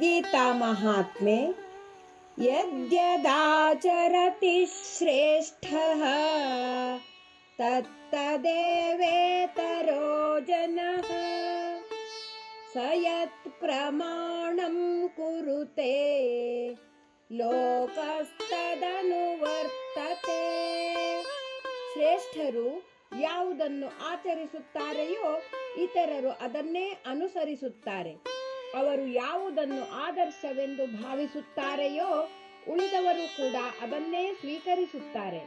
गीतामहात्म्ये यद्यदाचरति श्रेष्ठः तत्तदेवेतरो जनः स यत्प्रमाणं कुरुते ಲೋಕಸ್ತದನುವರ್ತತೆ ಶ್ರೇಷ್ಠರು ಯಾವುದನ್ನು ಆಚರಿಸುತ್ತಾರೆಯೋ ಇತರರು ಅದನ್ನೇ ಅನುಸರಿಸುತ್ತಾರೆ ಅವರು ಯಾವುದನ್ನು ಆದರ್ಶವೆಂದು ಭಾವಿಸುತ್ತಾರೆಯೋ ಉಳಿದವರು ಕೂಡ ಅದನ್ನೇ ಸ್ವೀಕರಿಸುತ್ತಾರೆ.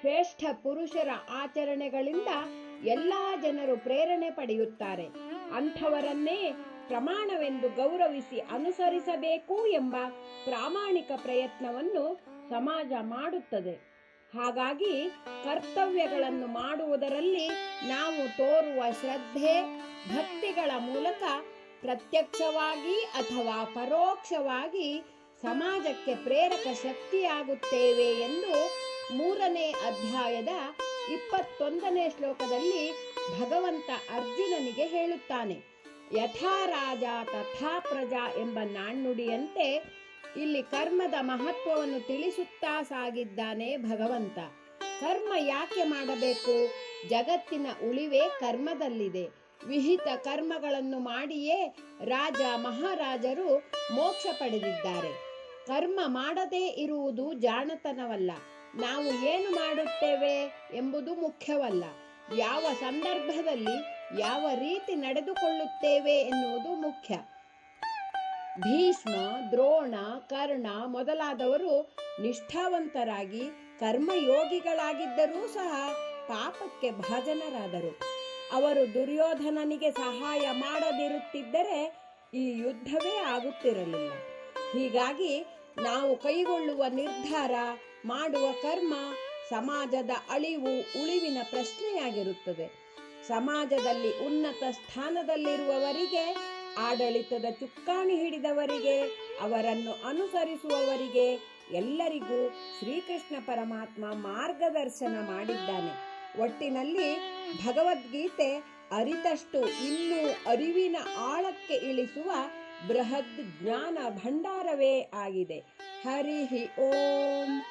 ಶ್ರೇಷ್ಠ ಪುರುಷರ ಆಚರಣೆಗಳಿಂದ ಎಲ್ಲ ಜನರು ಪ್ರೇರಣೆ ಪಡೆಯುತ್ತಾರೆ. ಅಂಥವರನ್ನೇ ಪ್ರಮಾಣವೆಂದು ಗೌರವಿಸಿ ಅನುಸರಿಸಬೇಕು ಎಂಬ ಪ್ರಾಮಾಣಿಕ ಪ್ರಯತ್ನವನ್ನು ಸಮಾಜ ಮಾಡುತ್ತದೆ. ಹಾಗಾಗಿ ಕರ್ತವ್ಯಗಳನ್ನು ಮಾಡುವುದರಲ್ಲಿ ನಾವು ತೋರುವ ಶ್ರದ್ಧೆ, ಭಕ್ತಿಗಳ ಮೂಲಕ ಪ್ರತ್ಯಕ್ಷವಾಗಿ ಅಥವಾ ಪರೋಕ್ಷವಾಗಿ ಸಮಾಜಕ್ಕೆ ಪ್ರೇರಕ ಶಕ್ತಿಯಾಗುತ್ತೇವೆ ಎಂದು ಮೂರನೇ ಅಧ್ಯಾಯದ ಇಪ್ಪತ್ತೊಂದನೇ ಶ್ಲೋಕದಲ್ಲಿ ಭಗವಂತ ಅರ್ಜುನನಿಗೆ ಹೇಳುತ್ತಾನೆ, ಯಥಾ ರಾಜ ತಥಾ ಪ್ರಜಾ ಎಂಬ ನಾಣ್ಣುಡಿಯಂತೆ ಇಲ್ಲಿ ಕರ್ಮದ ಮಹತ್ವವನ್ನು ತಿಳಿಸುತ್ತಾ ಸಾಗಿದ್ದಾನೆ ಭಗವಂತ. ಕರ್ಮ ಯಾಕೆ ಮಾಡಬೇಕು? ಜಗತ್ತಿನ ಉಳಿವೆ ಕರ್ಮದಲ್ಲಿದೆ. ವಿಹಿತ ಕರ್ಮಗಳನ್ನು ಮಾಡಿಯೇ ರಾಜ ಮಹಾರಾಜರು ಮೋಕ್ಷ ಪಡೆದಿದ್ದಾರೆ. ಕರ್ಮ ಮಾಡದೇ ಇರುವುದು ಜಾಣತನವಲ್ಲ. ನಾವು ಏನು ಮಾಡುತ್ತೇವೆ ಎಂಬುದು ಮುಖ್ಯವಲ್ಲ. ಯಾವ ಸಂದರ್ಭದಲ್ಲಿ ಯಾವ ರೀತಿ ನಡೆದುಕೊಳ್ಳುತ್ತೇವೆ ಎನ್ನುವುದು ಮುಖ್ಯ. ಭೀಷ್ಮ, ದ್ರೋಣ, ಕರ್ಣ ಮೊದಲಾದವರು ನಿಷ್ಠಾವಂತರಾಗಿ ಕರ್ಮಯೋಗಿಗಳಾಗಿದ್ದರೂ ಸಹ ಪಾಪಕ್ಕೆ ಭಾಜನರಾದರು. ಅವರು ದುರ್ಯೋಧನನಿಗೆ ಸಹಾಯ ಮಾಡದಿರುತ್ತಿದ್ದರೆ ಈ ಯುದ್ಧವೇ ಆಗುತ್ತಿರಲಿಲ್ಲ. ಹೀಗಾಗಿ ನಾವು ಕೈಗೊಳ್ಳುವ ನಿರ್ಧಾರ, ಮಾಡುವ ಕರ್ಮ ಸಮಾಜದ ಅಳಿವು ಉಳಿವಿನ ಪ್ರಶ್ನೆಯಾಗಿರುತ್ತದೆ. ಸಮಾಜದಲ್ಲಿ ಉನ್ನತ ಸ್ಥಾನದಲ್ಲಿರುವವರಿಗೆ, ಆಡಳಿತದ ಚುಕ್ಕಾಣಿ ಹಿಡಿದವರಿಗೆ, ಅವರನ್ನು ಅನುಸರಿಸುವವರಿಗೆ ಎಲ್ಲರಿಗೂ ಶ್ರೀಕೃಷ್ಣ ಪರಮಾತ್ಮ ಮಾರ್ಗದರ್ಶನ ಮಾಡಿದ್ದಾನೆ. ಒಟ್ಟಿನಲ್ಲಿ ಭಗವದ್ಗೀತೆ ಅರಿತಷ್ಟು ಇನ್ನೂ ಅರಿವಿನ ಆಳಕ್ಕೆ ಇಳಿಸುವ ಬೃಹದ್ ಜ್ಞಾನ ಭಂಡಾರವೇ ಆಗಿದೆ. ಹರಿ ಓಂ.